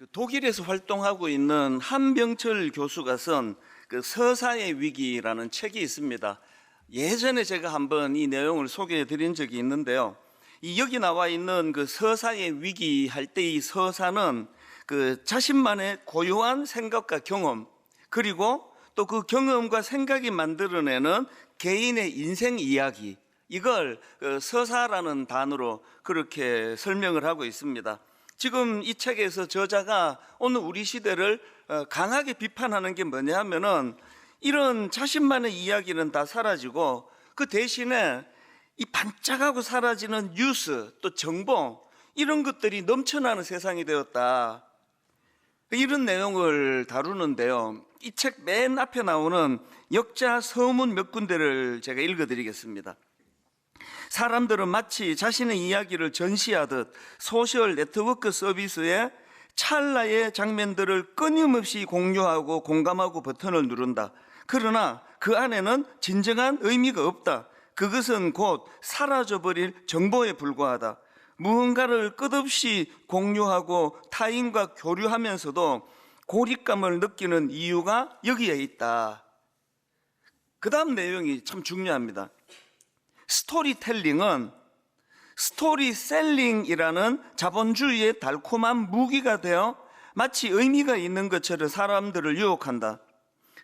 그 독일에서 활동하고 있는 한병철 교수가 쓴 그 서사의 위기라는 책이 있습니다. 예전에 제가 한번 이 내용을 소개해 드린 적이 있는데요. 이 여기 나와 있는 그 서사의 위기 할 때 이 서사는 그 자신만의 고유한 생각과 경험 그리고 또 그 경험과 생각이 만들어내는 개인의 인생 이야기 이걸 그 서사라는 단어로 그렇게 설명을 하고 있습니다. 지금 이 책에서 저자가 오늘 우리 시대를 어, 강하게 비판하는 게 뭐냐 하면은 이런 자신만의 이야기는 다 사라지고 그 대신에 이 반짝하고 사라지는 뉴스 또 정보 이런 것들이 넘쳐나는 세상이 되었다. 이런 내용을 다루는데요. 이 책 맨 앞에 나오는 역자 서문 몇 군데를 제가 읽어드리겠습니다. 사람들은 마치 자신의 이야기를 전시하듯 소셜 네트워크 서비스에 찰나의 장면들을 끊임없이 공유하고 공감하고 버튼을 누른다. 그러나 그 안에는 진정한 의미가 없다. 그것은 곧 사라져버릴 정보에 불과하다. 무언가를 끝없이 공유하고 타인과 교류하면서도 고립감을 느끼는 이유가 여기에 있다. 그 다음 내용이 참 중요합니다. 스토리텔링은 스토리셀링이라는 자본주의의 달콤한 무기가 되어 마치 의미가 있는 것처럼 사람들을 유혹한다.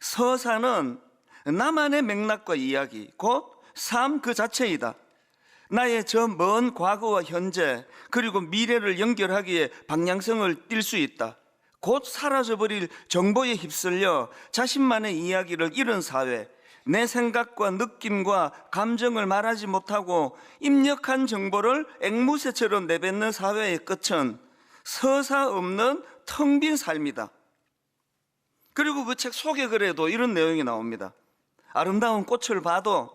서사는 나만의 맥락과 이야기, 곧 삶 그 자체이다. 나의 저 먼 과거와 현재, 그리고 미래를 연결하기에 방향성을 띌 수 있다. 곧 사라져버릴 정보에 휩쓸려 자신만의 이야기를 잃은 사회, 내 생각과 느낌과 감정을 말하지 못하고 입력한 정보를 앵무새처럼 내뱉는 사회의 끝은 서사 없는 텅 빈 삶이다. 그리고 그책 소개글에도 이런 내용이 나옵니다. 아름다운 꽃을 봐도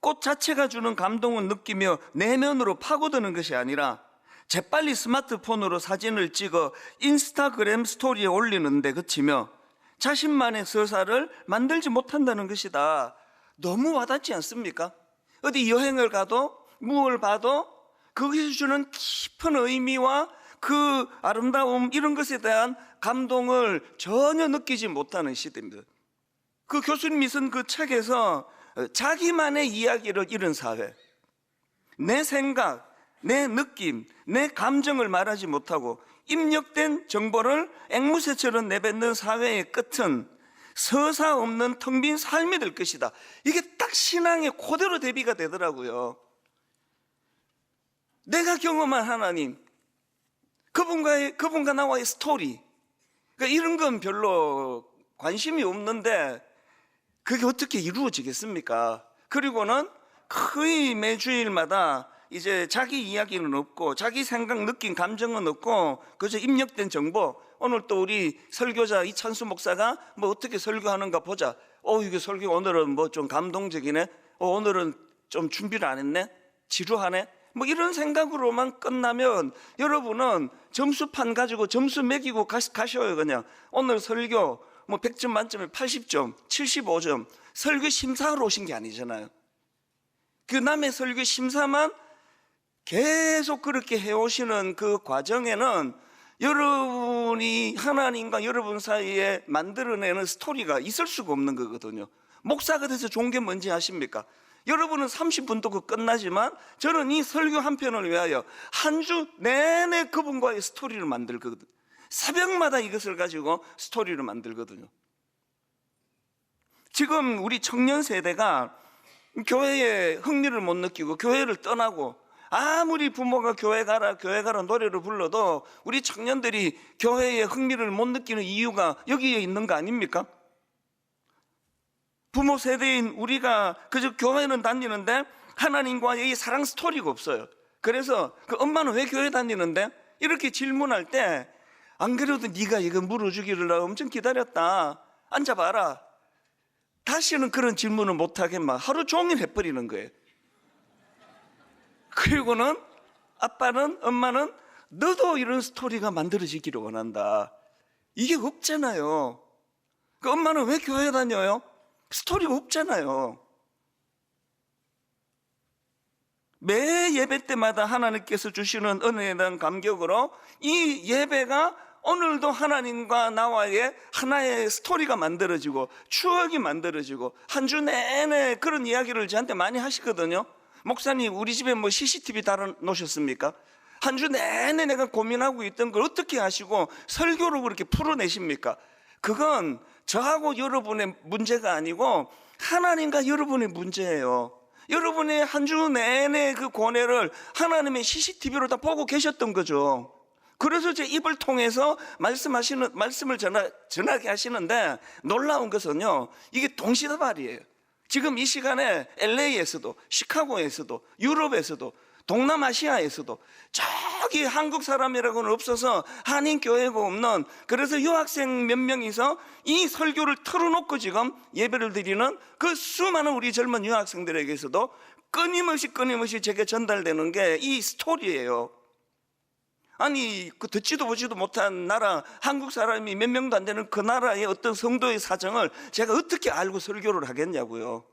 꽃 자체가 주는 감동을 느끼며 내면으로 파고드는 것이 아니라 재빨리 스마트폰으로 사진을 찍어 인스타그램 스토리에 올리는데 그치며 자신만의 서사를 만들지 못한다는 것이다. 너무 와닿지 않습니까? 어디 여행을 가도 무엇을 봐도 거기서 주는 깊은 의미와 그 아름다움 이런 것에 대한 감동을 전혀 느끼지 못하는 시대입니다. 그 교수님이 쓴 그 책에서 자기만의 이야기를 잃은 사회, 내 생각, 내 느낌, 내 감정을 말하지 못하고 입력된 정보를 앵무새처럼 내뱉는 사회의 끝은 서사 없는 텅 빈 삶이 될 것이다. 이게 딱 신앙의 그대로 대비가 되더라고요. 내가 경험한 하나님, 그분과의, 그분과 나와의 스토리, 그러니까 이런 건 별로 관심이 없는데 그게 어떻게 이루어지겠습니까? 그리고는 거의 매주일마다 이제 자기 이야기는 없고 자기 생각, 느낀 감정은 없고 그저 입력된 정보 오늘 또 우리 설교자 이찬수 목사가 뭐 어떻게 설교하는가 보자. 어 이게 설교 오늘은 뭐 좀 감동적이네. 어 오늘은 좀 준비를 안 했네. 지루하네. 뭐 이런 생각으로만 끝나면 여러분은 점수판 가지고 점수 매기고 가, 가셔요 그냥 오늘 설교 뭐 100점 만점에 80점, 75점 설교 심사하러 오신 게 아니잖아요. 그 남의 설교 심사만 계속 그렇게 해오시는 그 과정에는 여러분이 하나님과 여러분 사이에 만들어내는 스토리가 있을 수가 없는 거거든요. 목사가 돼서 좋은 게 뭔지 아십니까? 여러분은 30분 듣고 끝나지만 저는 이 설교 한 편을 위하여 한 주 내내 그분과의 스토리를 만들거든요. 새벽마다 이것을 가지고 스토리를 만들거든요. 지금 우리 청년 세대가 교회에 흥미를 못 느끼고 교회를 떠나고 아무리 부모가 교회 가라 교회 가라 노래를 불러도 우리 청년들이 교회에 흥미를 못 느끼는 이유가 여기에 있는 거 아닙니까? 부모 세대인 우리가 그저 교회는 다니는데 하나님과의 이 사랑 스토리가 없어요. 그래서 그 엄마는 왜 교회 다니는데? 이렇게 질문할 때 안 그래도 네가 이거 물어주기를 나 엄청 기다렸다. 앉아봐라. 다시는 그런 질문을 못하게 막 하루 종일 해버리는 거예요. 그리고는 아빠는 엄마는 너도 이런 스토리가 만들어지기를 원한다. 이게 없잖아요. 그 엄마는 왜 교회 다녀요? 스토리가 없잖아요. 매 예배 때마다 하나님께서 주시는 은혜에 대한 감격으로 이 예배가 오늘도 하나님과 나와의 하나의 스토리가 만들어지고 추억이 만들어지고 한 주 내내 그런 이야기를 저한테 많이 하시거든요. 목사님, 우리 집에 뭐 CCTV 달아 놓으셨습니까? 한 주 내내 내가 고민하고 있던 걸 어떻게 하시고 설교로 그렇게 풀어내십니까? 그건 저하고 여러분의 문제가 아니고 하나님과 여러분의 문제예요. 여러분이 한 주 내내 그 고뇌를 하나님의 CCTV로 다 보고 계셨던 거죠. 그래서 제 입을 통해서 말씀하시는 말씀을 전하, 전하게 하시는데 놀라운 것은요. 이게 동시다발이에요. 지금 이 시간에 LA에서도 시카고에서도 유럽에서도 동남아시아에서도 저기 한국 사람이라고는 없어서 한인 교회가 없는 그래서 유학생 몇 명이서 이 설교를 틀어놓고 지금 예배를 드리는 그 수많은 우리 젊은 유학생들에게서도 끊임없이 끊임없이 제게 전달되는 게 이 스토리예요. 아니 그 듣지도 보지도 못한 나라 한국 사람이 몇 명도 안 되는 그 나라의 어떤 성도의 사정을 제가 어떻게 알고 설교를 하겠냐고요.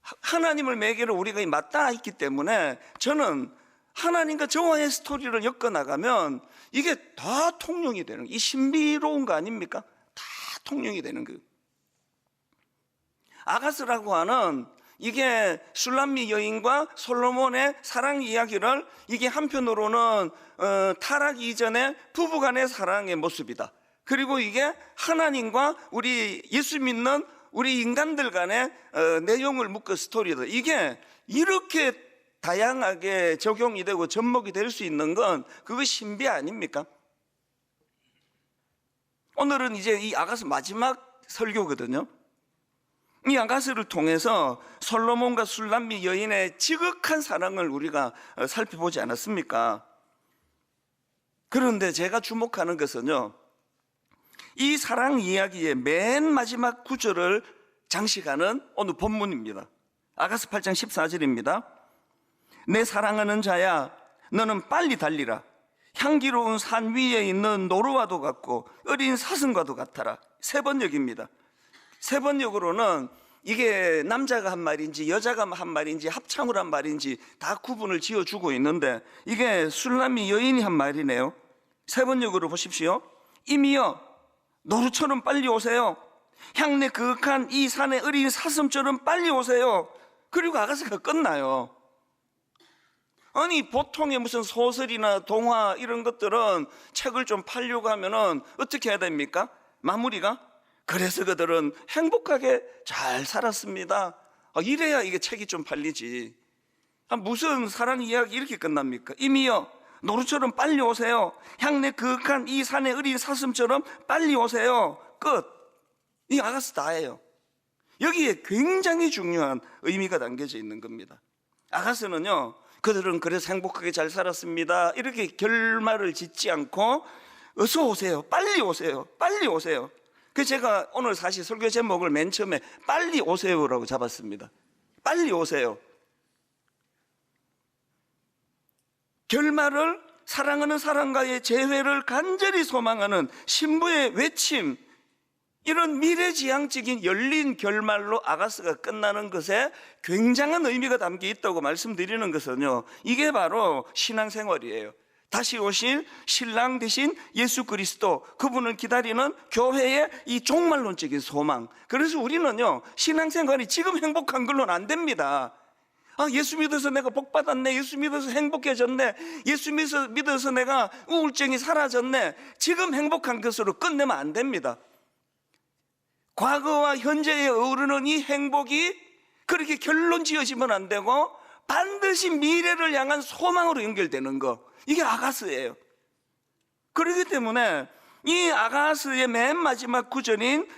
하- 하나님을 매개로 우리가 맞닿아 있기 때문에 저는 하나님과 저와의 스토리를 엮어 나가면 이게 다 통용이 되는 이 신비로운 거 아닙니까? 다 통용이 되는 거예요. 아가스라고 하는 이게 술람미 여인과 솔로몬의 사랑 이야기를 이게 한편으로는 어, 타락 이전의 부부간의 사랑의 모습이다. 그리고 이게 하나님과 우리 예수 믿는 우리 인간들 간의 어, 내용을 묶은 스토리다. 이게 이렇게 다양하게 적용이 되고 접목이 될 수 있는 건 그거 신비 아닙니까? 오늘은 이제 이 아가스 마지막 설교거든요. 이 아가스를 통해서 솔로몬과 술람미 여인의 지극한 사랑을 우리가 어, 살펴보지 않았습니까? 그런데 제가 주목하는 것은요, 이 사랑 이야기의 맨 마지막 구절을 장식하는 오늘 본문입니다. 아가스 8장 14절입니다. 내 사랑하는 자야, 너는 빨리 달리라. 향기로운 산 위에 있는 노루와도 같고 어린 사슴과도 같아라. 세 번역입니다. 세 번역으로는 이게 남자가 한 말인지 여자가 한 말인지 합창으로 한 말인지 다 구분을 지어주고 있는데 이게 술람미 여인이 한 말이네요. 세 번역으로 보십시오. 이미여 노루처럼 빨리 오세요. 향내 그윽한 이 산의 어린 사슴처럼 빨리 오세요. 그리고 아가씨가 끝나요. 아니 보통의 무슨 소설이나 동화 이런 것들은 책을 좀 팔려고 하면은 어떻게 해야 됩니까? 마무리가 그래서 그들은 행복하게 잘 살았습니다. 아, 이래야 이게 책이 좀 팔리지. 아, 무슨 사랑 이야기 이렇게 끝납니까? 이미요 노루처럼 빨리 오세요. 향내 그윽한 이 산의 어린 사슴처럼 빨리 오세요. 끝. 이 아가스 다예요. 여기에 굉장히 중요한 의미가 담겨져 있는 겁니다. 아가스는요, 그들은 그래서 행복하게 잘 살았습니다. 이렇게 결말을 짓지 않고, 어서 오세요. 빨리 오세요. 빨리 오세요. 그 제가 오늘 사실 설교 제목을 맨 처음에 빨리 오세요라고 잡았습니다. 빨리 오세요. 결말을 사랑하는 사랑과의 재회를 간절히 소망하는 신부의 외침, 이런 미래지향적인 열린 결말로 아가스가 끝나는 것에 굉장한 의미가 담겨 있다고 말씀드리는 것은요, 이게 바로 신앙생활이에요. 다시 오실 신랑 대신 예수 그리스도, 그분을 기다리는 교회의 이 종말론적인 소망. 그래서 우리는요, 신앙생활이 지금 행복한 걸로는 안 됩니다. 아, 예수 믿어서 내가 복 받았네. 예수 믿어서 행복해졌네. 예수 믿어서, 내가 우울증이 사라졌네. 지금 행복한 것으로 끝내면 안 됩니다. 과거와 현재에 어우르는 이 행복이 그렇게 결론 지어지면 안 되고 반드시 미래를 향한 소망으로 연결되는 거. 이게 아가스예요. 그렇기 때문에 이 아가스의 맨 마지막 구절인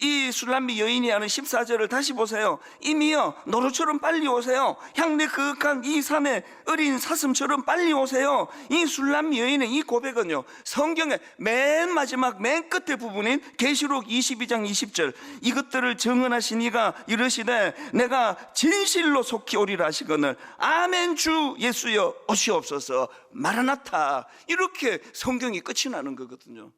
이 술람미 여인이 하는 14절을 다시 보세요. 이미여 노루처럼 빨리 오세요. 향내 그윽한 이 산에 어린 사슴처럼 빨리 오세요. 이 술람미 여인의 이 고백은요. 성경의 맨 마지막 맨 끝의 부분인 계시록 22장 20절 이것들을 증언하신 이가 이르시되 내가 진실로 속히 오리라 하시거늘 아멘 주 예수여 오시옵소서 마라나타 이렇게 성경이 끝이 나는 거거든요.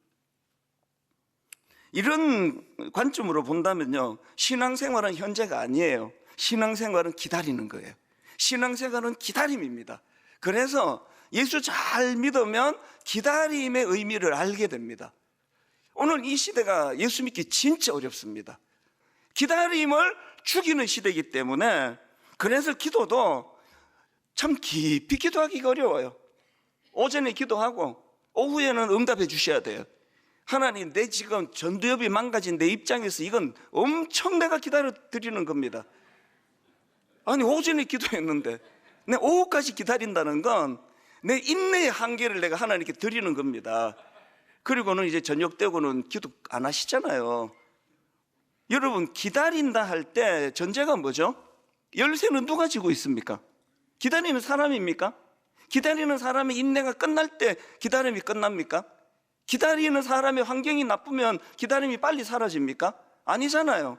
이런 관점으로 본다면요. 신앙생활은 현재가 아니에요. 신앙생활은 기다리는 거예요. 신앙생활은 기다림입니다. 그래서 예수 잘 믿으면 기다림의 의미를 알게 됩니다. 오늘 이 시대가 예수 믿기 진짜 어렵습니다. 기다림을 죽이는 시대이기 때문에 그래서 기도도 참 깊이 기도하기가 어려워요. 오전에 기도하고 오후에는 응답해 주셔야 돼요. 하나님, 내 지금 전두엽이 망가진 내 입장에서 이건 엄청 내가 기다려 드리는 겁니다. 아니, 오전에 기도했는데 내 오후까지 기다린다는 건 내 인내의 한계를 내가 하나님께 드리는 겁니다. 그리고는 이제 저녁 때고는 기도 안 하시잖아요. 여러분, 기다린다 할 때 전제가 뭐죠? 열쇠는 누가 지고 있습니까? 기다리는 사람입니까? 기다리는 사람의 인내가 끝날 때 기다림이 끝납니까? 기다리는 사람의 환경이 나쁘면 기다림이 빨리 사라집니까? 아니잖아요.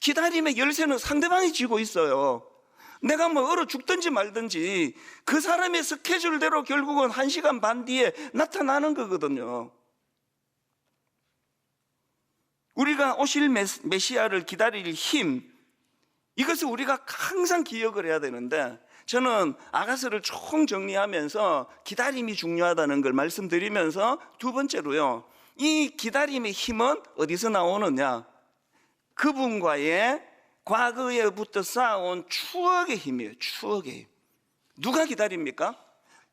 기다림의 열쇠는 상대방이 쥐고 있어요. 내가 뭐 얼어 죽든지 말든지 그 사람의 스케줄대로 결국은 한 시간 반 뒤에 나타나는 거거든요. 우리가 오실 메시- 메시아를 기다릴 힘, 이것을 우리가 항상 기억을 해야 되는데 저는 아가스를 총 정리하면서 기다림이 중요하다는 걸 말씀드리면서 두 번째로요. 이 기다림의 힘은 어디서 나오느냐? 그분과의 과거에부터 쌓아온 추억의 힘이에요. 추억의 힘. 누가 기다립니까?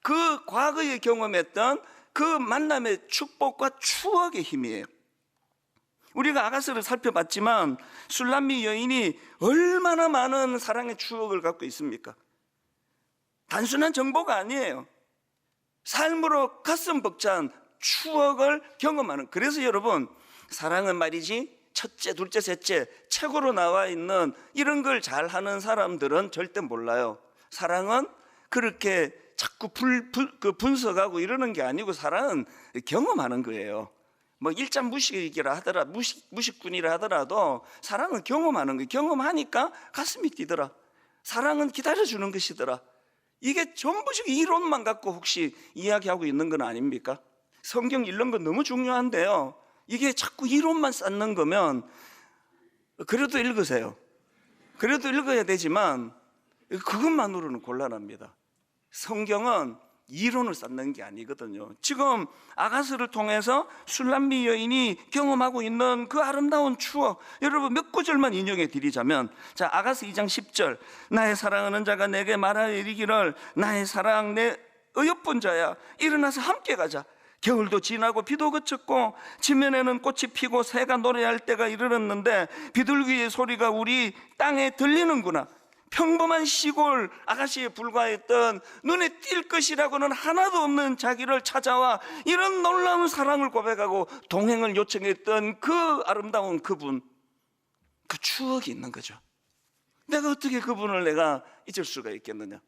그 과거에 경험했던 그 만남의 축복과 추억의 힘이에요. 우리가 아가스를 살펴봤지만 술람미 여인이 얼마나 많은 사랑의 추억을 갖고 있습니까? 단순한 정보가 아니에요. 삶으로 가슴 벅찬 추억을 경험하는. 그래서 여러분, 사랑은 말이지, 첫째, 둘째, 셋째, 책으로 나와 있는 이런 걸 잘 하는 사람들은 절대 몰라요. 사랑은 그렇게 자꾸 불, 불, 그 분석하고 이러는 게 아니고 사랑은 경험하는 거예요. 뭐 일장 무식이라 하더라 무식 무식군이라 하더라도 사랑은 경험하는 거 경험하니까 가슴이 뛰더라 사랑은 기다려주는 것이더라 이게 전부씩 이론만 갖고 혹시 이야기하고 있는 건 아닙니까? 성경 읽는 건 너무 중요한데요. 이게 자꾸 이론만 쌓는 거면 그래도 읽으세요. 그래도 읽어야 되지만 그것만으로는 곤란합니다. 성경은 이론을 쌓는 게 아니거든요. 지금 아가스를 통해서 술람미 여인이 경험하고 있는 그 아름다운 추억, 여러분 몇 구절만 인용해 드리자면, 자 아가스 2장 10절, 나의 사랑하는 자가 내게 말하여 이르기를 나의 사랑 내 어여쁜 자야, 일어나서 함께 가자. 겨울도 지나고 비도 그쳤고 지면에는 꽃이 피고 새가 노래할 때가 이르렀는데 비둘기의 소리가 우리 땅에 들리는구나. 평범한 시골 아가씨에 불과했던 눈에 띌 것이라고는 하나도 없는 자기를 찾아와 이런 놀라운 사랑을 고백하고 동행을 요청했던 그 아름다운 그분 그 추억이 있는 거죠. 내가 어떻게 그분을 내가 잊을 수가 있겠느냐?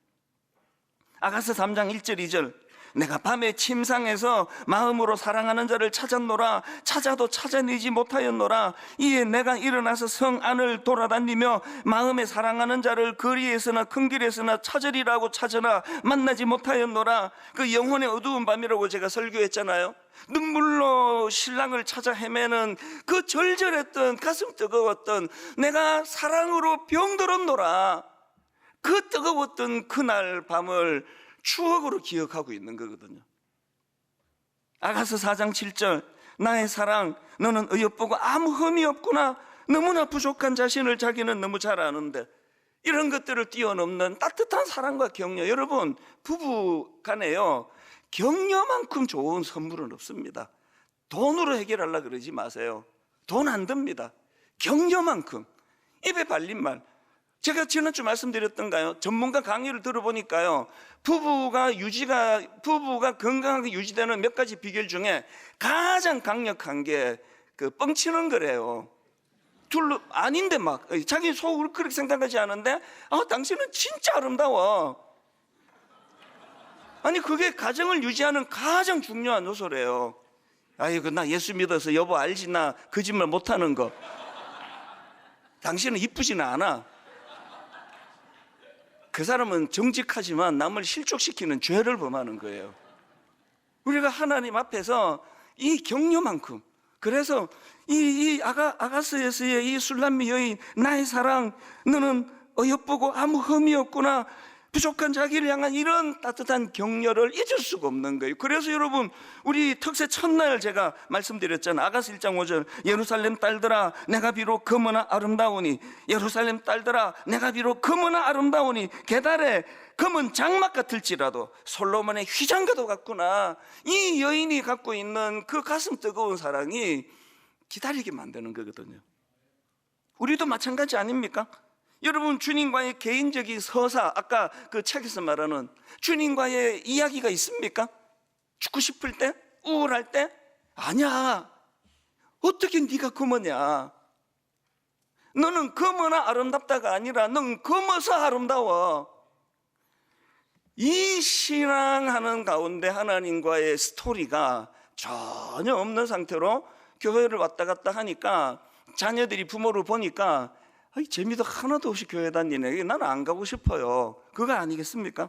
아가스 3장 1절 2절 내가 밤에 침상에서 마음으로 사랑하는 자를 찾았노라. 찾아도 찾아내지 못하였노라. 이에 내가 일어나서 성 안을 돌아다니며 마음에 사랑하는 자를 거리에서나 큰 길에서나 찾으리라고 찾으나 만나지 못하였노라. 그 영혼의 어두운 밤이라고 제가 설교했잖아요. 눈물로 신랑을 찾아 헤매는 그 절절했던 가슴 뜨거웠던 내가 사랑으로 병들었노라. 그 뜨거웠던 그날 밤을 추억으로 기억하고 있는 거거든요. 아가서 4장 7절 나의 사랑 너는 의협보고 아무 흠이 없구나. 너무나 부족한 자신을 자기는 너무 잘 아는데. 이런 것들을 뛰어넘는 따뜻한 사랑과 격려. 여러분 부부 간에요. 격려만큼 좋은 선물은 없습니다. 돈으로 해결하려 그러지 마세요. 돈 안 듭니다. 격려만큼. 입에 발린 말 제가 지난주 말씀드렸던가요? 전문가 강의를 들어보니까요, 부부가 유지가, 부부가 건강하게 유지되는 몇 가지 비결 중에 가장 강력한 게 그 뻥치는 거래요. 둘로, 아닌데 막, 자기 속을 그렇게 생각하지 않은데, 아, 당신은 진짜 아름다워. 아니, 그게 가정을 유지하는 가장 중요한 요소래요. 아이고, 나 예수 믿어서 여보 알지? 나 거짓말 못하는 거. 당신은 이쁘지는 않아. 그 사람은 정직하지만 남을 실족시키는 죄를 범하는 거예요. 우리가 하나님 앞에서 이 격려만큼 그래서 이, 이 아가, 아가스에서의 이 술람미 여인 나의 사랑 너는 어여쁘고 아무 흠이 없구나 부족한 자기를 향한 이런 따뜻한 격려를 잊을 수가 없는 거예요. 그래서 여러분, 우리 특세 첫날 제가 말씀드렸잖아요. 아가스 1장 5절. 예루살렘 딸들아, 내가 비록 금은아 아름다우니, 예루살렘 딸들아, 내가 비록 금은아 아름다우니, 계달에 금은 장막 같을지라도 솔로몬의 휘장가도 같구나. 이 여인이 갖고 있는 그 가슴 뜨거운 사랑이 기다리게 만드는 거거든요. 우리도 마찬가지 아닙니까? 여러분 주님과의 개인적인 서사 아까 그 책에서 말하는 주님과의 이야기가 있습니까? 죽고 싶을 때? 우울할 때? 아니야 어떻게 네가 금어냐 너는 금어나 아름답다가 아니라 넌 금어서 아름다워 이 신앙하는 가운데 하나님과의 스토리가 전혀 없는 상태로 교회를 왔다 갔다 하니까 자녀들이 부모를 보니까 아이, 재미도 하나도 없이 교회 다니네. 나는 안 가고 싶어요. 그거 아니겠습니까?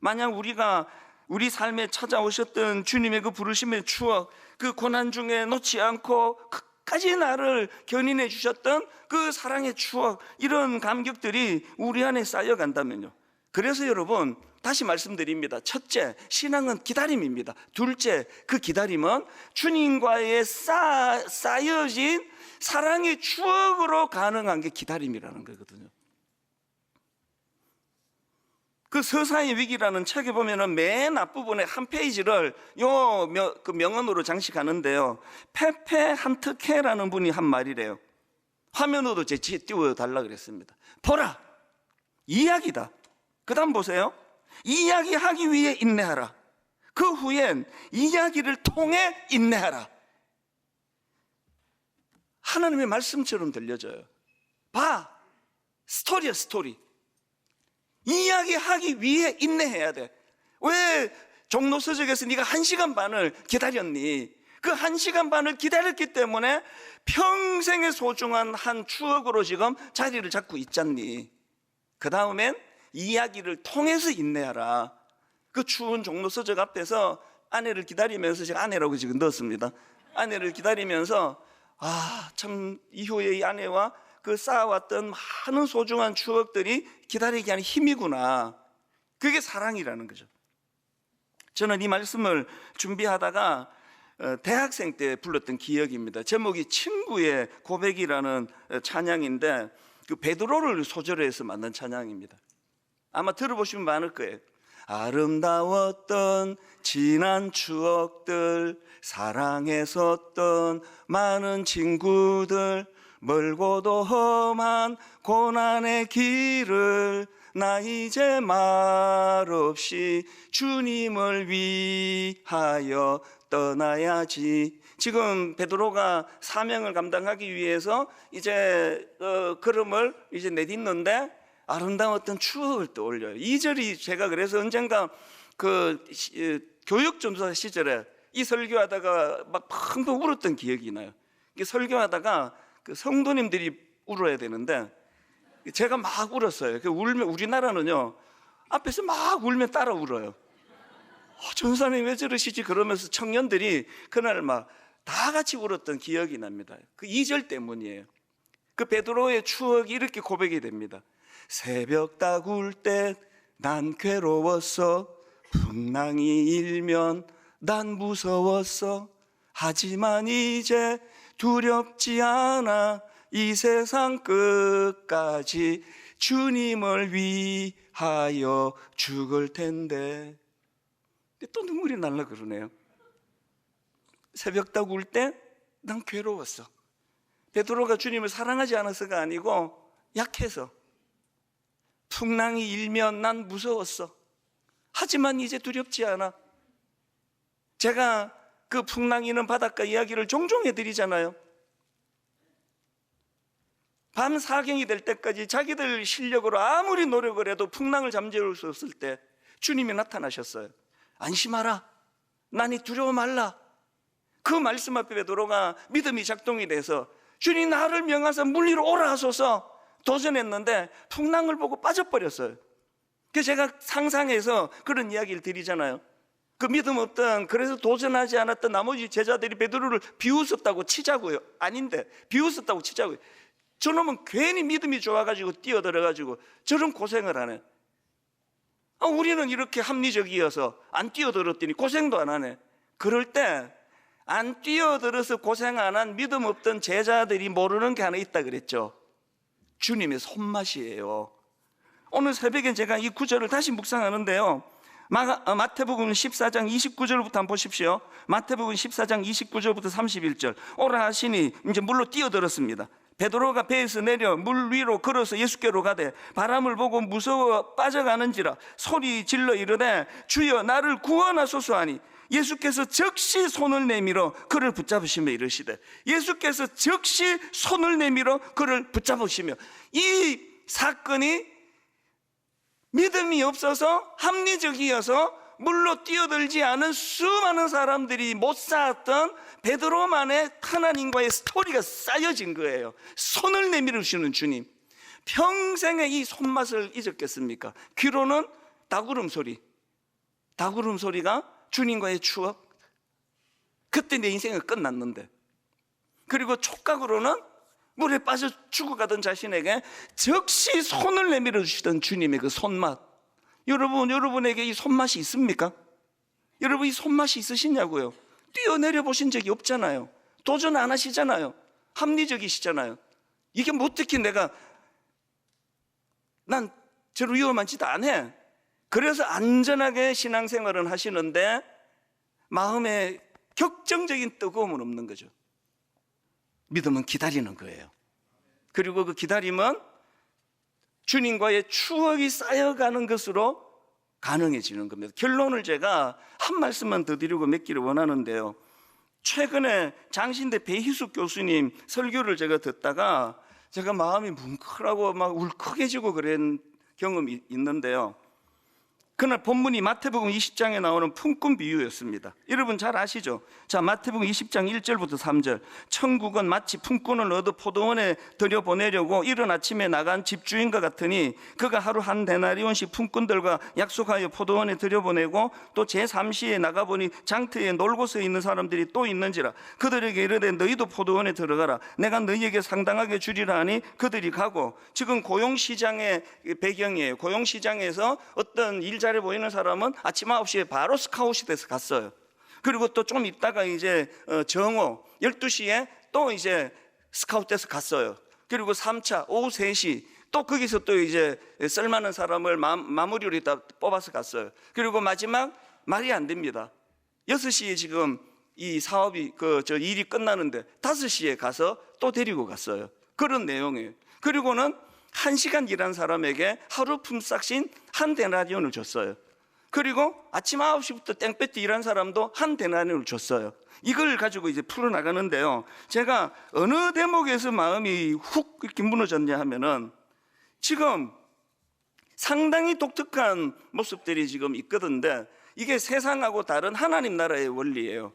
만약 우리가 우리 삶에 찾아오셨던 주님의 그 부르심의 추억, 그 고난 중에 놓지 않고 끝까지 나를 견인해 주셨던 그 사랑의 추억, 이런 감격들이 우리 안에 쌓여간다면요. 그래서 여러분, 다시 말씀드립니다. 첫째, 신앙은 기다림입니다. 둘째, 그 기다림은 주님과의 쌓, 쌓여진 사랑의 추억으로 가능한 게 기다림이라는 거거든요. 그 서사의 위기라는 책에 보면은 맨 앞부분에 한 페이지를 요 명, 그 명언으로 장식하는데요. 페페 한트케라는 분이 한 말이래요. 화면으로 제 띄워 달라 그랬습니다. 보라, 이야기다. 그 다음 보세요. 이야기하기 위해 인내하라. 그 후엔 이야기를 통해 인내하라. 하나님의 말씀처럼 들려져요. 봐. 스토리야, 스토리. 이야기하기 위해 인내해야 돼. 왜 종로 서적에서 네가 한 시간 반을 기다렸니? 그 한 시간 반을 기다렸기 때문에 평생의 소중한 한 추억으로 지금 자리를 잡고 있잖니. 그 다음엔 이야기를 통해서 인내하라. 그 추운 종로 서적 앞에서 아내를 기다리면서 제가 아내라고 지금 넣었습니다. 아내를 기다리면서 아, 참 이후에 이 아내와 그 쌓아왔던 많은 소중한 추억들이 기다리게 하는 힘이구나. 그게 사랑이라는 거죠. 저는 이 말씀을 준비하다가 어, 대학생 때 불렀던 기억입니다. 제목이 친구의 고백이라는 어, 찬양인데 그 베드로를 소재로 해서 만든 찬양입니다. 아마 들어보시면 많을 거예요. 아름다웠던 지난 추억들, 사랑했었던 많은 친구들, 멀고도 험한 고난의 길을 나 이제 말없이 주님을 위하여 떠나야지. 지금 베드로가 사명을 감당하기 위해서 이제 어, 걸음을 이제 내딛는데 아름다웠던 추억을 떠올려요. 이 절이 제가 그래서 언젠가 그 시, 교육전도사 시절에 이 설교하다가 막 펑펑 울었던 기억이 나요. 설교하다가 그 성도님들이 울어야 되는데 제가 막 울었어요. 그 울면 우리나라는요 앞에서 막 울면 따라 울어요. 어, 전사님 왜 저러시지 그러면서 청년들이 그날 막 다 같이 울었던 기억이 납니다. 그 2절 때문이에요. 그 베드로의 추억이 이렇게 고백이 됩니다. 새벽 다굴 때 난 괴로웠어. 풍랑이 일면 난 무서웠어. 하지만 이제 두렵지 않아. 이 세상 끝까지 주님을 위하여 죽을 텐데. 또 눈물이 날라 그러네요. 새벽 다굴 때난 괴로웠어. 베드로가 주님을 사랑하지 않아서가 아니고 약해서 풍랑이 일면 난 무서웠어. 하지만 이제 두렵지 않아. 제가 그 풍랑이는 바닷가 이야기를 종종 해드리잖아요. 밤 사경이 될 때까지 자기들 실력으로 아무리 노력을 해도 풍랑을 잠재울 수 없을 때 주님이 나타나셨어요. 안심하라. 난이 두려워 말라. 그 말씀 앞에 베드로가 믿음이 작동이 돼서 주님 나를 명하사 물 위로 오라 하소서 도전했는데 풍랑을 보고 빠져버렸어요. 그 제가 상상해서 그런 이야기를 드리잖아요. 그 믿음 없던 그래서 도전하지 않았던 나머지 제자들이 베드로를 비웃었다고 치자고요. 아닌데 비웃었다고 치자고요. 저놈은 괜히 믿음이 좋아가지고 뛰어들어가지고 저런 고생을 하네. 아, 우리는 이렇게 합리적이어서 안 뛰어들었더니 고생도 안 하네. 그럴 때 안 뛰어들어서 고생 안 한 믿음 없던 제자들이 모르는 게 하나 있다 그랬죠. 주님의 손맛이에요. 오늘 새벽에 제가 이 구절을 다시 묵상하는데요. 마, 어, 마태복음 14장 29절부터 한번 보십시오. 마태복음 14장 29절부터 31절. 오라 하시니 이제 물로 뛰어들었습니다. 베드로가 배에서 내려 물 위로 걸어서 예수께로 가되 바람을 보고 무서워 빠져가는지라 소리 질러 이르되 주여 나를 구원하소서 하니 예수께서 즉시 손을 내밀어 그를 붙잡으시며 이르시되 예수께서 즉시 손을 내밀어 그를 붙잡으시며 이 사건이 믿음이 없어서 합리적이어서 물로 뛰어들지 않은 수많은 사람들이 못 쌓았던 베드로만의 하나님과의 스토리가 쌓여진 거예요. 손을 내밀으시는 주님. 평생에 이 손맛을 잊었겠습니까? 귀로는 다구름 소리. 다구름 소리가 주님과의 추억. 그때 내 인생은 끝났는데. 그리고 촉각으로는 물에 빠져 죽어가던 자신에게 즉시 손을 내밀어 주시던 주님의 그 손맛. 여러분, 여러분에게 이 손맛이 있습니까? 여러분, 이 손맛이 있으시냐고요? 뛰어내려 보신 적이 없잖아요. 도전 안 하시잖아요. 합리적이시잖아요. 이게 뭐 어떻게 내가 난 저로 위험한 짓 안 해. 그래서 안전하게 신앙생활을 하시는데 마음에 격정적인 뜨거움은 없는 거죠. 믿음은 기다리는 거예요. 그리고 그 기다림은 주님과의 추억이 쌓여가는 것으로 가능해지는 겁니다. 결론을 제가 한 말씀만 더 드리고 맺기를 원하는데요. 최근에 장신대 배희숙 교수님 설교를 제가 듣다가 제가 마음이 뭉클하고 막 울컥해지고 그런 경험이 있는데요. 그날 본문이 마태복음 20장에 나오는 품꾼 비유였습니다. 여러분 잘 아시죠? 자, 마태복음 20장 1절부터 3절. 천국은 마치 품꾼을 얻어 포도원에 들여보내려고 이른 아침에 나간 집주인과 같으니 그가 하루 한 데나리온씩 품꾼들과 약속하여 포도원에 들여보내고 또 제3시에 나가보니 장터에 놀고 서 있는 사람들이 또 있는지라 그들에게 이르되 너희도 포도원에 들어가라 내가 너희에게 상당하게 주리라 하니 그들이 가고 지금 고용시장의 배경이에요. 고용시장에서 어떤 일자 리 보이는 사람은 아침 9시에 바로 스카웃이 돼서 갔어요. 그리고 또 좀 있다가 이제 어, 정오 12시에 또 이제 스카웃 돼서 갔어요. 그리고 3차 오후 3시 또 거기서 또 이제 쓸만한 사람을 마, 마무리로 있다 뽑아서 갔어요. 그리고 마지막 말이 안 됩니다. 6시에 지금 이 사업이 그 저 일이 끝나는데 5시에 가서 또 데리고 갔어요. 그런 내용이에요. 그리고는 한 시간 일한 사람에게 하루 품삯인 한 데나리온을 줬어요. 그리고 아침 9시부터 땡볕에 일한 사람도 한 데나리온을 줬어요. 이걸 가지고 이제 풀어나가는데요. 제가 어느 대목에서 마음이 훅 이렇게 무너졌냐 하면은 지금 상당히 독특한 모습들이 지금 있거든요. 이게 세상하고 다른 하나님 나라의 원리예요.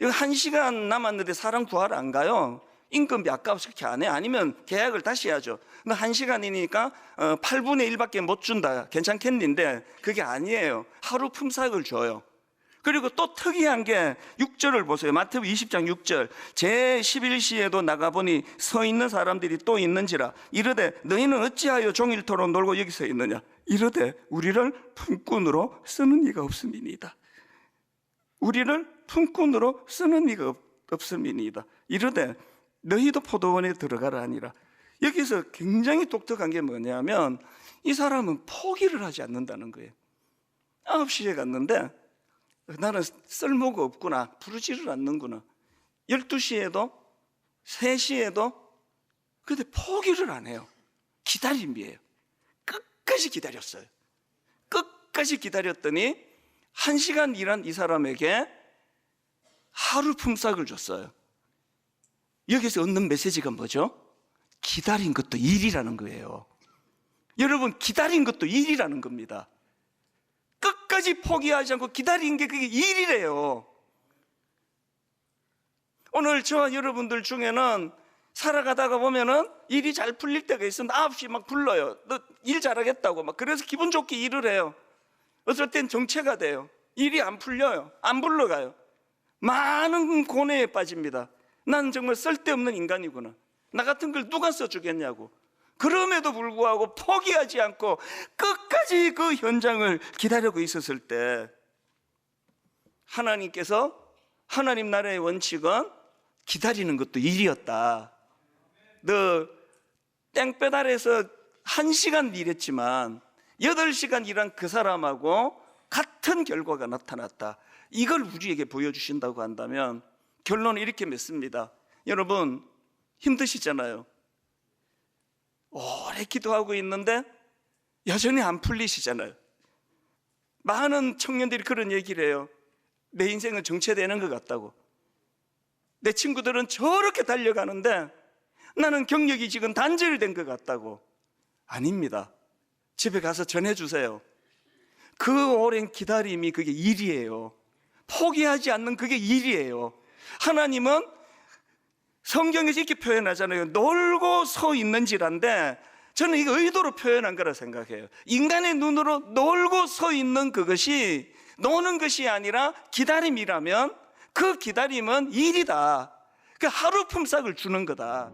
이거 한 시간 남았는데 사람 구하러 안 가요. 임금비 아까워서 그렇게 안 해. 아니면 계약을 다시 해야죠. 근데 한 시간이니까 어, 8분의 1밖에 못 준다. 괜찮겠는데 그게 아니에요. 하루 품삯을 줘요. 그리고 또 특이한 게 6절을 보세요. 마태복 20장 6절. 제 11시에도 나가보니 서 있는 사람들이 또 있는지라. 이르되 너희는 어찌하여 종일토록 놀고 여기 서 있느냐. 이르되 우리를 품꾼으로 쓰는 이가 없음이니이다. 우리를 품꾼으로 쓰는 이가 없, 없음이니이다. 이르되 너희도 포도원에 들어가라 하니라. 여기서 굉장히 독특한 게 뭐냐면 이 사람은 포기를 하지 않는다는 거예요. 9시에 갔는데 나는 쓸모가 없구나. 부르지를 않는구나. 12시에도 3시에도 근데 포기를 안 해요. 기다림이에요. 끝까지 기다렸어요. 끝까지 기다렸더니 한 시간 일한 이 사람에게 하루 품삯을 줬어요. 여기서 얻는 메시지가 뭐죠? 기다린 것도 일이라는 거예요. 여러분, 기다린 것도 일이라는 겁니다. 끝까지 포기하지 않고 기다린 게 그게 일이래요. 오늘 저와 여러분들 중에는 살아가다가 보면은 일이 잘 풀릴 때가 있으면 9시 막 불러요. 너 일 잘하겠다고 막 그래서 기분 좋게 일을 해요. 어떨 땐 정체가 돼요. 일이 안 풀려요. 안 불러가요. 많은 고뇌에 빠집니다. 난 정말 쓸데없는 인간이구나. 나 같은 걸 누가 써주겠냐고. 그럼에도 불구하고 포기하지 않고 끝까지 그 현장을 기다리고 있었을 때 하나님께서 하나님 나라의 원칙은 기다리는 것도 일이었다. 너 아래서 한 시간 일했지만 여덟 시간 일한 그 사람하고 같은 결과가 나타났다. 이걸 우리에게 보여주신다고 한다면 결론은 이렇게 맺습니다. 여러분 힘드시잖아요. 오래 기도하고 있는데 여전히 안 풀리시잖아요. 많은 청년들이 그런 얘기를 해요. 내 인생은 정체되는 것 같다고. 내 친구들은 저렇게 달려가는데 나는 경력이 지금 단절된 것 같다고. 아닙니다. 집에 가서 전해주세요. 그 오랜 기다림이 그게 일이에요. 포기하지 않는 그게 일이에요. 하나님은 성경에서 이렇게 표현하잖아요. 놀고 서 있는지란데 저는 이거 의도로 표현한 거라 생각해요. 인간의 눈으로 놀고 서 있는 그것이 노는 것이 아니라 기다림이라면 그 기다림은 일이다. 그 하루 품삯을 주는 거다.